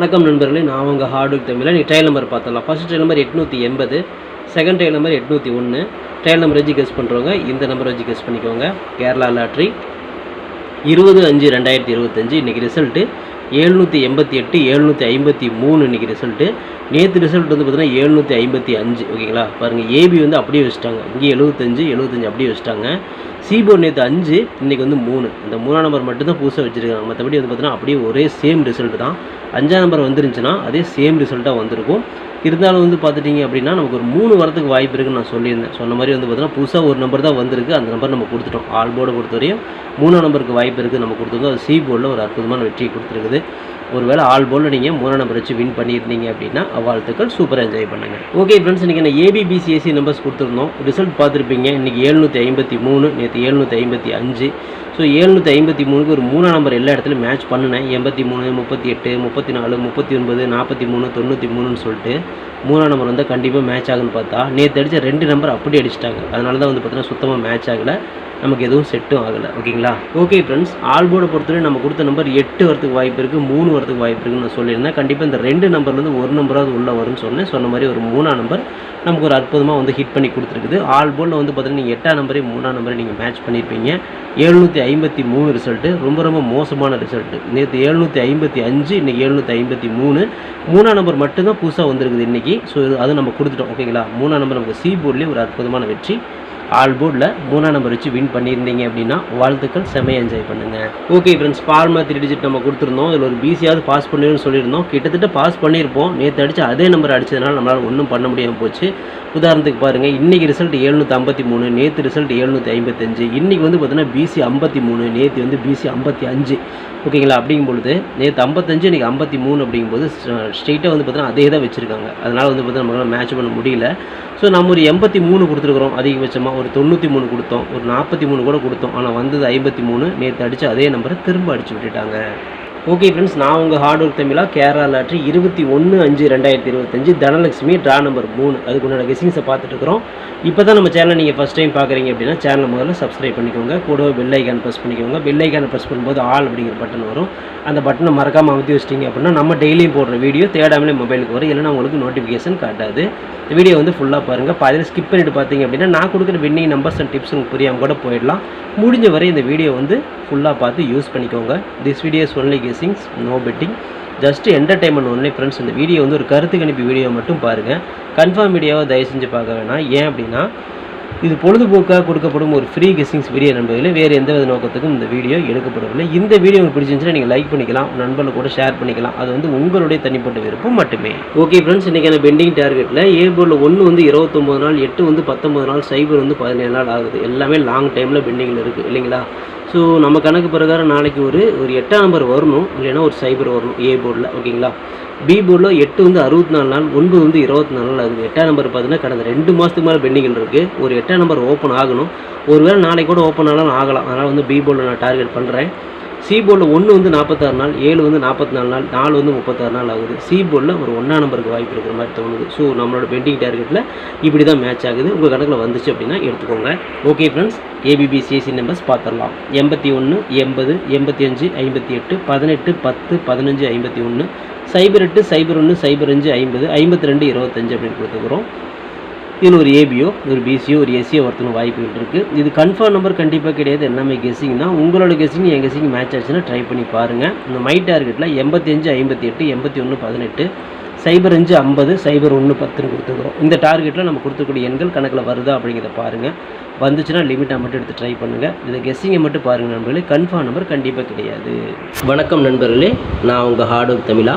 வணக்கம் நண்பர்களே நான் உங்கள் ஹார்ட் ஒர்க் தமிழில் நீங்கள் ட்ரையல் நம்பர் பார்த்துடலாம். ஃபர்ஸ்ட் ட்ரையல் நம்பர் எட்நூற்றி எண்பது செகண்ட் ட்ரையல் நம்பர் எட்நூற்றி ஒன்று ட்ரையல் நம்பர் வச்சு கெஸ் பண்ணுறவங்க இந்த நம்பர் வச்சு கெஸ் பண்ணிக்கோங்க. கேரளா லாட்ரி இருபது அஞ்சு ரெண்டாயிரத்தி இருபத்தஞ்சு. இன்றைக்கி ரிசல்ட்டு ஏழ்நூற்றி எண்பத்தி எட்டு ஏழ்நூற்றி ஐம்பத்தி மூணு இன்றைக்கி ரிசல்ட்டு நேற்று ரிசல்ட் வந்து பார்த்திங்கன்னா ஏழ்நூற்றி ஐம்பத்தி அஞ்சு. ஓகேங்களா? பாருங்கள் ஏபி வந்து அப்படியே வச்சுட்டாங்க. இங்கே எழுபத்தஞ்சு எழுபத்தஞ்சு அப்படியே வச்சுட்டாங்க. சிபோ நேற்று அஞ்சு இன்றைக்கி வந்து மூணு. இந்த மூணாம் நம்பர் மட்டும்தான் புதுசாக வச்சுருக்காங்க. மற்றபடி வந்து பார்த்தீங்கன்னா அப்படியே ஒரே சேம் ரிசல்ட் தான். அஞ்சாம் நம்பர் வந்துருந்துச்சுன்னா அதே சேம் ரிசல்ட்டாக வந்திருக்கும். இருந்தாலும் வந்து பார்த்துட்டிங்க அப்படின்னா நமக்கு ஒரு மூணு வரத்துக்கு வாய்ப்பு இருக்குன்னு நான் சொல்லியிருந்தேன். சொன்ன மாதிரி வந்து பார்த்தீங்கன்னா புதுசாக ஒரு நம்பர் தான் வந்திருக்கு. அந்த நம்பர் நம்ம கொடுத்துட்டோம். ஆல் போர்டை பொறுத்தவரையும் மூணாம் நம்பருக்கு வாய்ப்பு இருக்குது நம்ம கொடுத்துருந்தோம். அது சி போர்டில் ஒரு அற்புதமான வெற்றியை கொடுத்துருக்குது. ஒருவேளை ஆல் போலில் நீங்கள் மூணாம் நம்பர் வச்சு வின் பண்ணியிருந்தீங்க அப்படின்னா அவ்வாழ்த்துக்கள் சூப்பராக என்ஜாய் பண்ணுங்க. ஓகே ஃப்ரெண்ட்ஸ் இன்றைக்கி நான் ஏபிபிசிஎஸ்சி நம்பர்ஸ் கொடுத்துருந்தோம். ரிசல்ட் பார்த்துருப்பீங்க. இன்றைக்கி எழுநூற்றி ஐம்பத்தி மூணு நேற்று ஏழ்நூற்றி ஐம்பத்தி அஞ்சு. ஸோ எழுநூற்றி ஐம்பத்தி மூணுக்கு ஒரு மூணாம் நம்பர் எல்லா இடத்துலையும் மேட்ச் பண்ணினேன். எண்பத்தி மூணு முப்பத்தி எட்டு முப்பத்தி நாலு முப்பத்தி ஒன்பது நாற்பத்தி மூணு தொண்ணூற்றி மூணுன்னு சொல்லிட்டு மூணாம் நம்பர் வந்து கண்டிப்பாக மேட்ச் ஆகுன்னு பார்த்தா நேற்று அடித்த ரெண்டு நம்பர் அப்படி அடிச்சிட்டாங்க. அதனால தான் வந்து பார்த்தீங்கன்னா சுத்தமாக மேட்ச் ஆகலை. நமக்கு எதுவும் செட்டும் ஆகலை. ஓகேங்களா? ஓகே ஃப்ரெண்ட்ஸ் ஆல்போர்டை பொறுத்தவரை நம்ம கொடுத்த நம்பர் எட்டு வரத்துக்கு வாய்ப்பு இருக்குது மூணு வரத்துக்கு வாய்ப்பு இருக்குன்னு நான் சொல்லியிருந்தேன். கண்டிப்பாக இந்த ரெண்டு நம்பர்லேருந்து ஒரு நம்பராவது உள்ளே வரும்னு சொன்னேன். சொன்ன மாதிரி ஒரு மூணாம் நம்பர் நமக்கு ஒரு அற்புதமாக வந்து ஹிட் பண்ணி கொடுத்துருக்குது. ஆல் போர்டில் வந்து பார்த்தீங்கன்னா நீங்கள் எட்டாம் நம்பரே மூணாம் நம்பரே நீங்கள் மேட்ச் பண்ணியிருப்பீங்க எழுநூற்றி ஐம்பத்தி மூணு ரிசல்ட்டு ரொம்ப ரொம்ப மோசமான ரிசல்ட்டு நேற்று எழுநூற்றி ஐம்பத்தி அஞ்சு இன்றைக்கி எழுநூற்றி ஐம்பத்தி மூணு. மூணாம் நம்பர் மட்டும்தான் புதுசாக வந்திருக்குது இன்றைக்கி ஸோ அது நம்ம கொடுத்துட்டோம். ஓகேங்களா? மூணாம் நம்பர் நமக்கு சி போர்ட்லேயே ஒரு அற்புதமான வெற்றி. ஆல் போர்டில் மூணாம் நம்பர் வச்சு வின் பண்ணியிருந்தீங்க அப்படின்னா வாழ்த்துக்கள் செமையாக என்ஜாய் பண்ணுங்கள் okay friends formula three digit நம்ம கொடுத்துருந்தோம். இதில் ஒரு பிசியாவது பாஸ் பண்ணிடுன்னு சொல்லியிருந்தோம். கிட்டத்தட்ட பாஸ் பண்ணியிருப்போம். நேற்று அடித்து அதே நம்பர் அடித்ததுனால நம்மளால் ஒன்றும் பண்ண முடியாமல் போச்சு. உதாரணத்துக்கு பாருங்கள் இன்றைக்கி ரிசல்ட் எழுநூற்றி ஐம்பத்தி மூணு நேற்று ரிசல்ட் எழுநூற்றி ஐம்பத்தஞ்சு இன்றைக்கி வந்து பார்த்தீங்கன்னா பிசி ஐம்பத்தி மூணு நேற்று வந்து பிசி ஐம்பத்தி அஞ்சு. ஓகேங்களா? அப்படிங்கும் பொழுது நேற்று ஐம்பத்தஞ்சு இன்றைக்கி ஐம்பத்தி மூணு அப்படிங்கும்போது ஸ்ட்ரெயிட்டாக வந்து பார்த்தீங்கன்னா அதே தான் வச்சுருக்காங்க. அதனால் வந்து பார்த்தீங்கன்னா நம்மளால் மேட்ச் பண்ண முடியல. ஸோ நம்ம ஒரு எண்பத்தி மூணு கொடுத்துருக்குறோம் அதிகபட்சமாக ஒரு தொண்ணூற்றி மூணு கொடுத்தோம் ஒரு நாற்பத்தி மூணு கூட கொடுத்தோம். ஆனால் வந்தது ஐம்பத்தி மூணு நேற்று அடித்து அதே நம்பரை திரும்ப அடித்து விட்டுட்டாங்க. ஓகே ஃப்ரெண்ட்ஸ் நான் உங்கள் ஹார்ட் ஒர்க் தமிழா கேரளா லாட்ரி இருபத்தி ஒன்று அஞ்சு ரெண்டாயிரத்தி இருபத்தஞ்சு தனலட்சுமி ட்ரா நம்பர் மூணு. அதுக்கு உண்டான கெஸிங்ஸை பார்த்துட்டு இருக்கிறோம் இப்போ தான் நம்ம சேனலை நீங்கள் ஃபஸ்ட் டைம் பார்க்குறீங்க அப்படின்னா சேனலை முதல்ல சப்ஸ்கிரைப் பண்ணிக்கோங்க. கூடவே பெல் ஐக்கான் ப்ரெஸ் பண்ணிக்கோங்க. பெல் ஐக்கானை ப்ரெஸ் பண்ணும்போது ஆல் அப்படிங்கிற பட்டன் வரும். அந்த பட்டனை மறக்காமல் அமுத்தி வச்சிட்டிங்க அப்படின்னா நம்ம டெய்லியும் போடுற வீடியோ தேடாமலே மொபைலுக்கு வரும். இல்லைன்னா உங்களுக்கு நோட்டிஃபிகேஷன் காட்டாது. இந்த வீடியோ வந்து ஃபுல்லாக பாருங்கள் பாதியில் ஸ்கிப் பண்ணிட்டு பார்த்தீங்க அப்படின்னா நான் கொடுக்குற வின்னிங் நம்பர்ஸ் அண்ட் டிப்ஸ் உங்களுக்கு புரியாமல் கூட போயிடலாம். முடிஞ்ச வரை இந்த வீடியோ வந்து ஃபுல்லாக பார்த்து யூஸ் பண்ணிக்கோங்க. This videos only guessings no betting just entertainment only friends இந்த வீடியோ வந்து ஒரு கருத்து கணிப்பு வீடியோ மட்டும் பாருங்கள் கன்ஃபார்ம் வீடியோவை தயவு செஞ்சு பார்க்க வேணாம். ஏன் அப்படின்னா இது பொழுதுபோக்காக கொடுக்கப்படும் ஒரு ஃப்ரீ கெஸ்டிங்ஸ் வீடியோ நண்பர்களே வேறு எந்த வித நோக்கத்துக்கும் இந்த வீடியோ எடுக்கப்படவில்லை. இந்த வீடியோ உங்களுக்கு பிடிச்சிருந்துச்சுன்னா நீங்கள் லைக் பண்ணிக்கலாம். நண்பர்கள் கூட ஷேர் பண்ணிக்கலாம். அது வந்து உங்களுடைய தனிப்பட்ட விருப்பம் மட்டுமே. ஓகே ஃப்ரெண்ட்ஸ் இன்றைக்கான பெண்டிங் டார்கெட்டில் ஏ போர்டில் ஒன்று வந்து இருபத்தொம்பது நாள் எட்டு வந்து பத்தொம்பது நாள் சைபர் வந்து பதினேழு நாள் ஆகுது. எல்லாமே லாங் டைமில் பெண்டிங்கில் இருக்குது இல்லைங்களா? ஸோ நம்ம கணக்கு பிரகாரம் நாளைக்கு ஒரு ஒரு எட்டாம் நம்பர் வரணும். இல்லைன்னா ஒரு சைபர் வரணும். ஏ போர்டில் ஓகேங்களா? பி போர்டில் எட்டு வந்து அறுபத்தி நாலு நாள் ஒன்பது வந்து இருபத்தி நாலு நாள் ஆகுது. எட்டாம் நம்பர் பார்த்தீங்கன்னா கடந்த ரெண்டு மாதத்துக்கு மேலே பெண்டிங்கில் இருக்குது ஒரு எட்டாம் நம்பர் ஓப்பன் ஆகணும். ஒருவேளை நாளைக்கு கூட ஓப்பன் ஆனாலும் ஆகலாம். அதனால் வந்து பி போர்டில் நான் டார்கெட் பண்ணுறேன் சி போர்டில் ஒன்று வந்து நாற்பத்தாறு நாள் ஏழு வந்து நாற்பத்தி நாலு நாள் நாலு வந்து முப்பத்தாறு நாள் ஆகுது. சி போர்டில் ஒரு ஒன்றாம் நம்பருக்கு வாய்ப்பு இருக்கிற மாதிரி தோணுது. ஸோ நம்மளோட பெண்டிங் டார்கெட்டில் இப்படி தான் மேட்ச் ஆகுது. உங்கள் கணக்கில் வந்துச்சு அப்படின்னா எடுத்துக்கோங்க. ஓகே ஃப்ரெண்ட்ஸ் ஏபிபிசிஎஸ்சி நம்பர்ஸ் பார்த்துடலாம். எண்பத்தி ஒன்று எண்பது எண்பத்தி அஞ்சு ஐம்பத்தி எட்டு பதினெட்டு பத்து பதினஞ்சு ஐம்பத்தி ஒன்று சைபர் எட்டு சைபர் ஒன்று சைபர் அஞ்சு ஐம்பது ஐம்பத்தி ரெண்டு இருபத்தஞ்சு அப்படின்னு கொடுத்துக்கிறோம் இதில் ஒரு ஏபியோ ஒரு பிசியோ ஒரு எஸ்சியோ ஒருத்தனுக்கு வாய்ப்புகள் இருக்குது இது கன்ஃபார்ம் நம்பர் கண்டிப்பாக கிடையாது. எல்லாமே கெஸிங் தான். உங்களோட கெஸிங் என் கெஸிங் மேட்ச் ஆச்சுன்னா ட்ரை பண்ணி பாருங்கள் இந்த மை டார்கெட்டில் எண்பத்தி அஞ்சு ஐம்பத்தி எட்டு எண்பத்தி ஒன்று பதினெட்டு சைபர் அஞ்சு ஐம்பது சைபர் ஒன்று பத்துன்னு கொடுத்துக்கிறோம் இந்த டார்கெட்டில் நம்ம கொடுத்துக்கூடிய எண்கள் கணக்கில் வருதா அப்படிங்கிறத பாருங்கள் வந்துச்சுன்னா லிமிட்டாக மட்டும் எடுத்து ட்ரை பண்ணுங்கள் இதை கெஸ்ஸிங்கை மட்டும் பாருங்கள் நண்பர்களே. கன்ஃபார்ம் நம்பர் கண்டிப்பாக கிடையாது. வணக்கம் நண்பர்களே. நான் உங்கள் ஹார்ட் ஒர்க் தமிழா.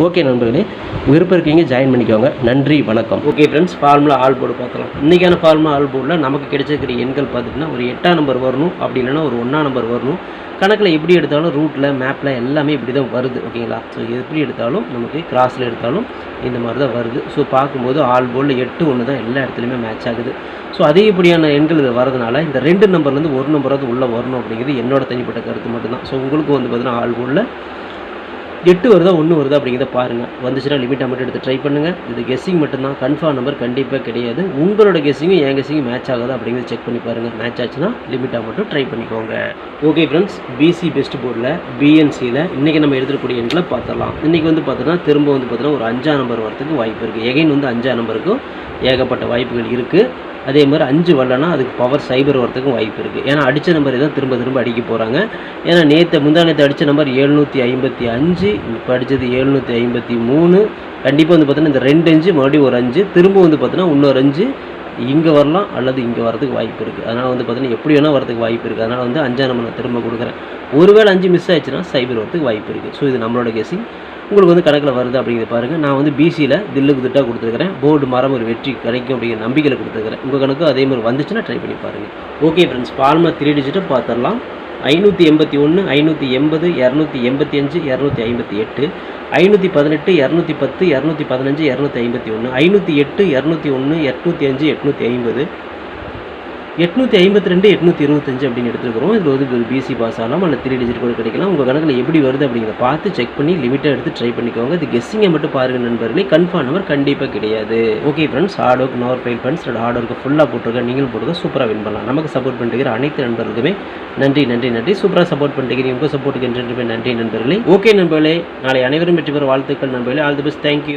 ஓகே நண்பர்களே விருப்பம் இருக்கீங்க ஜாயின் பண்ணிக்கோங்க. நன்றி வணக்கம். Okay friends formula all board பார்க்கலாம். இன்றைக்கான ஃபார்முலா ஆல் போர்டில் நமக்கு கிடைச்சிருக்கிற எண்கள் பார்த்துட்டுனா ஒரு எட்டாம் நம்பர் வரணும் அப்படி இல்லைன்னா ஒரு ஒன்றாம் நம்பர் வரணும். கணக்கில் எப்படி எடுத்தாலும் ரூட்டில் மேப்பில் எல்லாமே இப்படி தான் வருது ஓகேங்களா ஸோ எப்படி எடுத்தாலும் நமக்கு கிராஸில் எடுத்தாலும் இந்த மாதிரி தான் வருது. ஸோ பார்க்கும்போது ஆல் போர்டில் எட்டு ஒன்று தான் எல்லா இடத்துலையுமே மேட்ச் ஆகுது. ஸோ அதிகப்படியான எண்கள் இது வரதுனால இந்த ரெண்டு நம்பர்லேருந்து ஒரு நம்பராவது உள்ளே வரணும் அப்படிங்கிறது என்னோட தனிப்பட்ட கருத்து மட்டும்தான். ஸோ உங்களுக்கு வந்து பார்த்தீங்கன்னா ஆல் போர்டில் எட்டு வருதா ஒன்று வருதா அப்படிங்கிறத பாருங்கள் வந்துச்சுன்னா லிமிட்டாக மட்டும் எடுத்து ட்ரை பண்ணுங்கள் இது கெஸ்ஸிங் மட்டும்தான். கன்ஃபார்ம் நம்பர் கண்டிப்பாக கிடையாது. உங்களோட கெஸ்ஸிங்கும் என் கெஸ்ஸிங்கும் மேட்ச் ஆகுதா அப்படிங்கிறத செக் பண்ணி பாருங்கள் மேட்ச் ஆச்சுன்னா லிமிட்டாக மட்டும் ட்ரை பண்ணிக்கோங்க. ஓகே ஃப்ரெண்ட்ஸ் பிசி பெஸ்ட் போர்டில் பிஎன்சியில் இன்றைக்கி நம்ம எடுத்துக்கூடிய எண்களை பார்த்துடலாம். இன்றைக்கி வந்து பார்த்தோன்னா திரும்ப வந்து பார்த்தோன்னா ஒரு அஞ்சாம் நம்பர் வரத்துக்கு வாய்ப்பு இருக்குது எகைன் வந்து அஞ்சாம் நம்பருக்கும் ஏகப்பட்ட வாய்ப்புகள் இருக்குது அதே மாதிரி அஞ்சு வரலன்னா அதுக்கு பவர் சைபர் வரத்துக்கும் வாய்ப்பு இருக்குது ஏன்னா அடித்த நம்பர் தான் திரும்ப திரும்ப அடிக்க போகிறாங்க ஏன்னா நேற்று முந்தா நேற்று அடித்த நம்பர் எழுநூற்றி ஐம்பத்தி அஞ்சு இப்போ அடித்தது எழுநூற்றி ஐம்பத்தி மூணு. கண்டிப்பாக வந்து பார்த்தோன்னா இந்த ரெண்டு அஞ்சு மறுபடியும் ஒரு அஞ்சு திரும்ப வந்து பார்த்தோன்னா இன்னொரு அஞ்சு இங்கே வரலாம் அல்லது இங்கே வரதுக்கு வாய்ப்பு இருக்குது அதனால் வந்து பார்த்தீங்கன்னா எப்படி வேணால் வரதுக்கு வாய்ப்பு இருக்குது அதனால் வந்து அஞ்சாம் நம்பர் நான் திரும்ப கொடுக்குறேன். ஒருவேளை அஞ்சு மிஸ் ஆயிடுச்சுன்னா சைபர் வரத்துக்கு வாய்ப்பு இருக்குது ஸோ இது நம்மளோட கேசிங் உங்களுக்கு வந்து கணக்கில் வருது அப்படிங்கிறத பாருங்கள் நான் வந்து பிசியில் தில்லுக்கு திட்டாக கொடுத்துருக்கிறேன். போர்டு மரம் ஒரு வெற்றி கிடைக்கும் அப்படிங்கிற நம்பிக்கையில் கொடுத்துருக்கிறேன். உங்கள் கணக்கு அதே மாதிரி வந்துச்சுன்னா ட்ரை பண்ணி பாருங்கள் ஓகே ஃப்ரெண்ட்ஸ் ஃபார்மா த்ரீ டிஜிட்டும் பார்த்துடலாம் ஐநூற்றி எண்பத்தி ஒன்று ஐநூற்றி எண்பது இரநூத்தி எண்பத்தி அஞ்சு இரநூத்தி ஐம்பத்தி எட்டு ஐநூற்றி பதினெட்டு இரநூத்தி பத்து இரநூத்தி பதினஞ்சு இரநூத்தி ஐம்பத்தி ஒன்று ஐநூற்றி எட்டு இரநூத்தி ஒன்று எட்நூற்றி அஞ்சு எட்நூற்றி ஐம்பது எட்நூற்றி ஐம்பத்தி ரெண்டு எட்நூற்றி இருபத்தஞ்சு அப்படின்னு எடுத்துருக்கிறோம். இதில் வந்து ஒரு பிசி பாஸ் ஆகலாம் அல்ல த்ரீ டிஜிட் கூட கிடைக்கலாம். உங்கள் கணக்கில் எப்படி வருது அப்படிங்கிறத பார்த்து செக் பண்ணி லிமிட்டாக எடுத்து ட்ரை பண்ணிக்கோங்க. இது கெஸ்ஸிங்கை மட்டும் பாருங்கள் நண்பர்களே. கன்ஃபார்ம் நம்பர் கண்டிப்பாக கிடையாது. Okay friends hard work nor fail friends hard work ஃபுல்லாக போட்டிருக்கேன். நீங்களும் போட்டுக்க சூப்பராக வின் பண்ணலாம். நமக்கு சப்போர்ட் பண்ணிருக்கிற அனைத்து நண்பர்களுக்குமே நன்றி நன்றி நன்றி. சூப்பராக சப்போர்ட் பண்ணிருக்கிறீங்க. உங்கள் சப்போர்ட்டுக்கு என்று நன்றி நண்பர்களே. ஓகே நண்பர்களே. நாளை அனைவரும் வெற்றி பெற வாழ்த்துக்கள் நண்பர்களே. All the best thank you